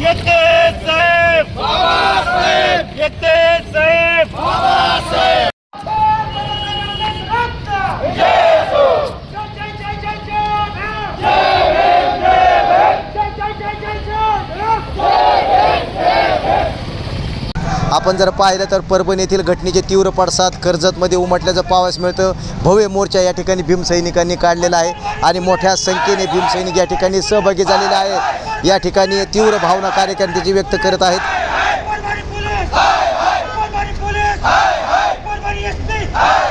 येते साहेब. येते साहेब. आपण जर पाहिलं तर परभणी येथील घटनेचे तीव्र पडसाद कर्जतमध्ये उमटल्याचं पाहावयास मिळतं. भव्य मोर्चा या ठिकाणी भीमसैनिकांनी काढलेला आहे आणि मोठ्या संख्येने भीमसैनिक या ठिकाणी सहभागी झालेले आहेत. या ठिकाणी तीव्र भावना कार्यकर्त्याची व्यक्त करत आहेत.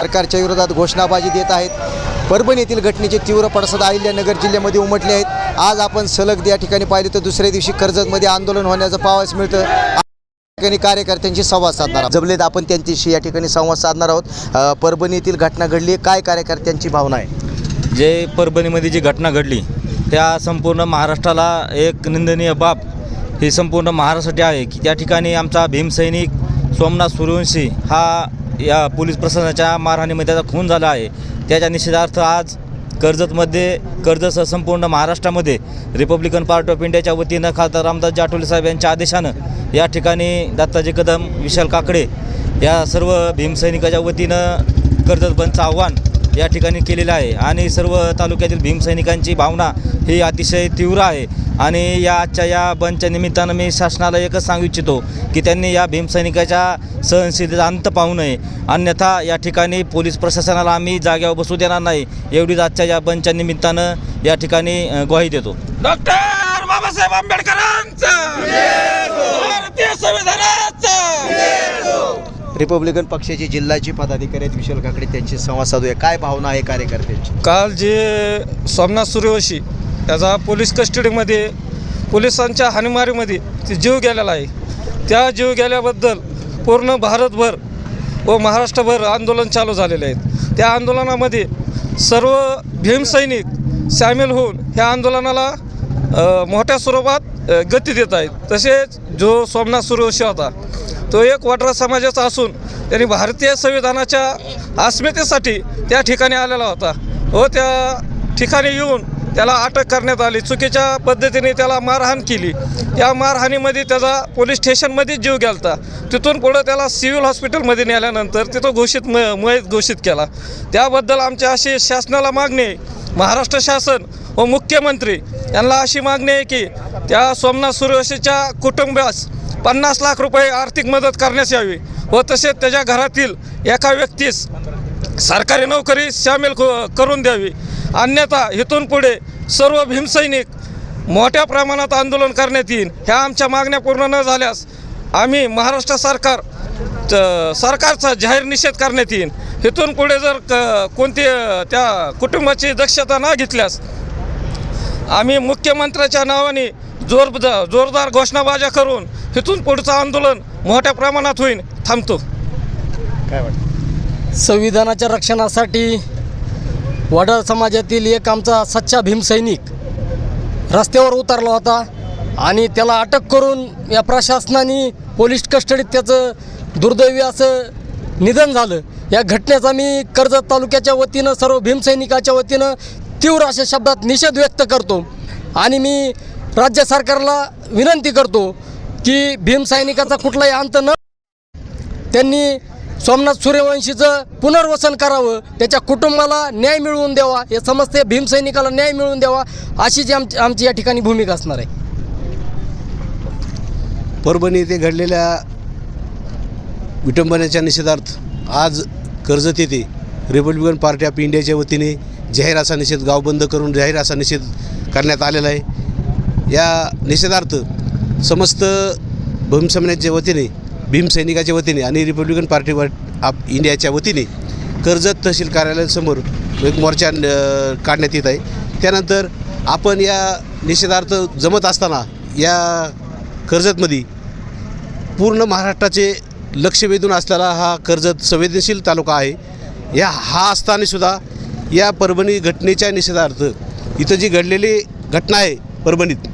सरकारच्या विरोधात घोषणाबाजी देत आहेत. परभणी येथील घटनेचे तीव्र पडसाद अहिल्यानगर जिल्ह्यामध्ये उमटले आहेत. आज आपण सलग या ठिकाणी पाहिले तर दुसऱ्या दिवशी कर्जतमध्ये आंदोलन होण्याचं पाहावयास मिळतं. ठिकाणी कार्यकर्त्यांशी संवाद साधणार आहोत. जमलेत आपण त्यांच्याशी या ठिकाणी संवाद साधणार आहोत. परभणीतील घटना घडली काय कार्यकर्त्यांची भावना आहे? जे परभणीमध्ये जी घटना घडली त्या संपूर्ण महाराष्ट्राला एक निंदनीय बाब ही संपूर्ण महाराष्ट्रासाठी आहे की त्या ठिकाणी आमचा भीमसैनिक सोमनाथ सूर्यवंशी हा या पोलीस प्रशासनाच्या मारहाणीमध्ये त्याचा खून झाला आहे. त्याच्या निषेधार्थ आज कर्जतमध्ये कर्जत संपूर्ण महाराष्ट्रामध्ये रिपब्लिकन पार्टी ऑफ इंडियाच्या वतीनं खासदार रामदास जाटोले साहेब यांच्या आदेशानं या ठिकाणी दत्ताजी कदम विशाल काकडे या सर्व भीमसैनिकाच्या वतीनं कर्जत बंदचं आव्हान या ठिकाणी केलेलं आहे. आणि सर्व तालुक्यातील भीमसैनिकांची भावना ही अतिशय तीव्र आहे. आणि या आजच्या या बंदच्या निमित्तानं मी शासनाला एकच सांगू इच्छितो की त्यांनी या भीमसैनिकाच्या सहनशीलतेचा अंत पाहू नये. अन्यथा या ठिकाणी पोलीस प्रशासनाला आम्ही जाग्यावर बसू देणार नाही. एवढीच आजच्या या बंदच्या निमित्तानं या ठिकाणी ग्वाही देतो. डॉक्टर बाबासाहेब आंबेडकरांचं! भारतीय संविधानाचं! रिपब्लिकन पक्षाचे जिल्ह्याचे पदाधिकारी आहेत विशाल काकडे त्यांची संवाद साधूया. काय भावना आहे कार्यकर्त्यांची? काल जे सोमनाथ सूर्यवंशी त्याचा पोलीस कस्टडीमध्ये पोलिसांच्या हाणीमारीमध्ये ते जीव गेलेला आहे. त्या जीव गेल्याबद्दल पूर्ण भारतभर व महाराष्ट्रभर आंदोलन चालू झालेले आहेत. त्या आंदोलनामध्ये सर्व भीमसैनिक सामील होऊन ह्या आंदोलनाला मोठ्या स्वरूपात गती देत आहेत. तसेच जो सोमनाथ सूर्यवंशी होता तो एक वाड्रा समाजाचा असून त्यांनी भारतीय संविधानाच्या अस्मितेसाठी त्या ठिकाणी आलेला होता व त्या ठिकाणी येऊन त्याला अटक करण्यात आली. चुकीच्या पद्धतीने त्याला मारहाण केली. या मारहाणीमध्ये त्याचा पोलीस स्टेशनमध्येच जीव गेलता. तिथून पुढं त्याला सिव्हिल हॉस्पिटलमध्ये नेल्यानंतर तिथं घोषित म मयत घोषित केला. त्याबद्दल आमच्या अशी शासनाला मागणी महाराष्ट्र शासन व मुख्यमंत्री यांना अशी मागणी आहे की त्या सोमनाथ सूर्यवंशीच्या कुटुंबास पन्नास लाख रुपये आर्थिक मदत करण्यास यावी व तसेच त्याच्या घरातील एका व्यक्तीस सरकारी नोकरी सामील क- करून द्यावी. अन्यथा इथून पुढे सर्व भीमसैनिक मोठ्या प्रमाणात आंदोलन करण्यात येईल ह्या आमच्या मागण्या पूर्ण न झाल्यास आम्ही महाराष्ट्र सरकार सरकारचा जाहीर निषेध करण्यात येईल इथून पुढे जर क कोणती त्या कुटुंबाची दक्षता न घेतल्यास आम्ही मुख्यमंत्र्याच्या नावाने जोर जोरदार घोषणाबाज्या करून इथून पुढचं आंदोलन मोठ्या प्रमाणात होईल थांबतो. काय वाटतं? संविधानाच्या रक्षणासाठी वडार समाजातील एक आमचा सच्चा भीमसैनिक रस्त्यावर उतरला होता आणि त्याला अटक करून या प्रशासनाने पोलीस कस्टडीत त्याचं दुर्दैवी असं निधन झालं. या घटनेचा मी कर्जत तालुक्याच्या वतीनं सर्व भीमसैनिकाच्या वतीनं तीव्र अशा शब्दात निषेध व्यक्त करतो. आणि मी राज्य सरकारला विनंती करतो की भीमसैनिकाचा कुठलाही अंत न त्यांनी सोमनाथ सूर्यवंशीचं पुनर्वसन करावं त्याच्या कुटुंबाला न्याय मिळवून द्यावा हे समजते भीमसैनिकाला न्याय मिळवून द्यावा अशी जी आमची आमची या ठिकाणी भूमिका असणार आहे. परभणी येथे घडलेल्या विटंबनेच्या निषेधार्थ आज कर्जत येथे रिपब्लिकन पार्टी ऑफ इंडियाच्या वतीने जाहीर असा निषेध गाव बंद करून जाहीर असा निषेध करण्यात आलेला आहे. या निषेधार्थ समस्त भूमसमन्याच्या वतीने भीमसैनिकाच्या वतीने आणि रिपब्लिकन पार्टी ऑफ इंडियाच्या वतीने कर्जत तहसील कार्यालयासमोर एक मोर्चा काढण्यात येत आहे. त्यानंतर आपण या निषेधार्थ जमत असताना या कर्जतमध्ये पूर्ण महाराष्ट्राचे लक्ष वेधून असलेला हा कर्जत संवेदनशील तालुका आहे. या हा असतानासुद्धा या परभणी घटनेच्या निषेधार्थ इथं जी घडलेली घटना आहे परभणीत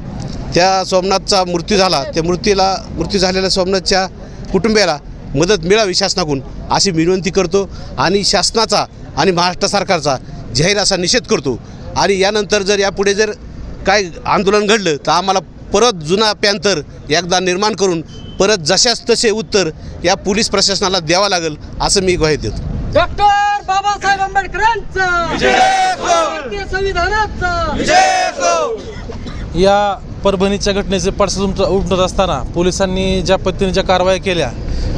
त्या सोमनाथचा मृत्यू झाला. त्या मृत्यूला मृत्यू झालेल्या सोमनाथच्या कुटुंबियाला मदत मिळावी शासनाकडून अशी विनंती करतो आणि शासनाचा आणि महाराष्ट्र सरकारचा जाहीर असा निषेध करतो. आणि यानंतर जर यापुढे जर काय आंदोलन घडलं तर आम्हाला परत जुना पॅंतर एकदा निर्माण करून परत जशाच तसे उत्तर या पोलीस प्रशासनाला द्यावं लागेल असं मी ग्वाही देतो. डॉक्टर बाबासाहेब आंबेडकरांचं. भारतीय संविधानाचं. या परभणीच्या घटनेचे पडसाद उमट उमटत असताना पोलिसांनी ज्या पद्धतीने ज्या कारवाया केल्या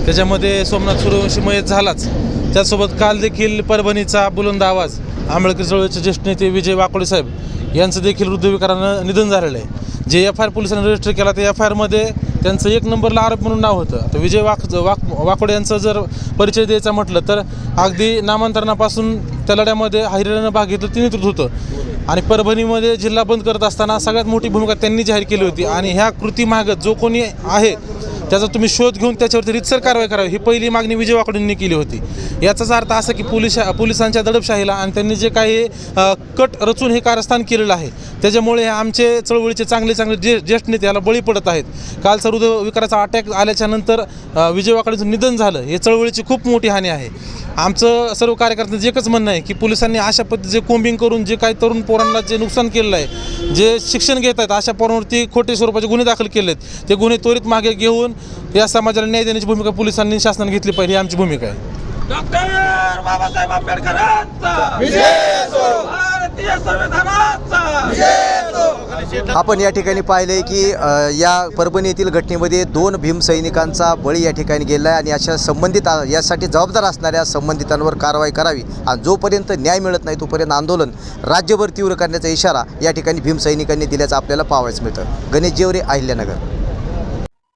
त्याच्यामध्ये सोमनाथ सूर्यवंशी मयत झालाच. त्याचसोबत काल देखील परभणीचा बुलंद आवाज आंबेडकर चळवळीचे ज्येष्ठ नेते विजय वाकोडे साहेब यांचं देखील हृदयविकारानं निधन झालेलं आहे. जे एफ आय आर पोलिसांनी रजिस्टर केला त्या एफ आय आरमध्ये त्यांचं एक नंबरला आरोप म्हणून नाव होतं. आता विजय वाक वाक वाकोडे यांचा जर परिचय द्यायचा म्हटलं तर अगदी नामांतरणापासून त्या लढ्यामध्ये हायरेनं भाग घेतला ते नेतृत्व होतं. आणि परभणीमध्ये जिल्हा बंद करत असताना सगळ्यात मोठी भूमिका त्यांनी जाहीर केली होती. आणि ह्या कृती मागत जो कोणी आहे त्याचा तुम्ही शोध घेऊन त्याच्यावरती रितसर कारवाई करावी. ही पहिली मागणी विजय वाकडींनी केली होती. याचाच अर्थ असा की पोलीस पोलिसांच्या दडपशाहीला आणि त्यांनी जे काही कट रचून हे कारस्थान केलेलं आहे त्याच्यामुळे आमचे चळवळीचे चांगले चांगले जे ज्येष्ठ नेते याला बळी पडत आहेत. कालचा हृदय विकाराचा अटॅक आल्याच्यानंतर विजय वाकडींचं निधन झालं हे चळवळीची खूप मोठी हानी आहे. आमचं सर्व कार्यकर्त्यांचं एकच म्हणणं आहे की पोलिसांनी अशा पद्धतीचे कोम्बिंग करून जे काही तरुण पोरांना जे नुकसान केलेलं आहे जे शिक्षण घेत आहेत अशा पोरांवरती खोटे स्वरूपाचे गुन्हे दाखल केले आहेत ते गुन्हे त्वरित मागे घेऊन या समाजाला न्याय देण्याची भूमिका पोलिसांनी शासनाने घेतली पाहिजे ही आमची भूमिका आहे. डॉक्टर बाबासाहेब आंबेडकरांचा! भारतीय संविधानाचा आपण या ठिकाणी पाहिलं की अ, या परभणी येथील घटनेमध्ये दोन भीमसैनिकांचा बळी या ठिकाणी गेला आहे आणि अशा संबंधित आ- यासाठी जबाबदार असणाऱ्या संबंधितांवर कारवाई करावी. आणि जोपर्यंत न्याय मिळत नाही तोपर्यंत आंदोलन राज्यभर तीव्र करण्याचा इशारा या ठिकाणी भीमसैनिकांनी दिल्याचं आपल्याला पाहावयास मिळतं. गणेश जेवरे अहिल्यानगर.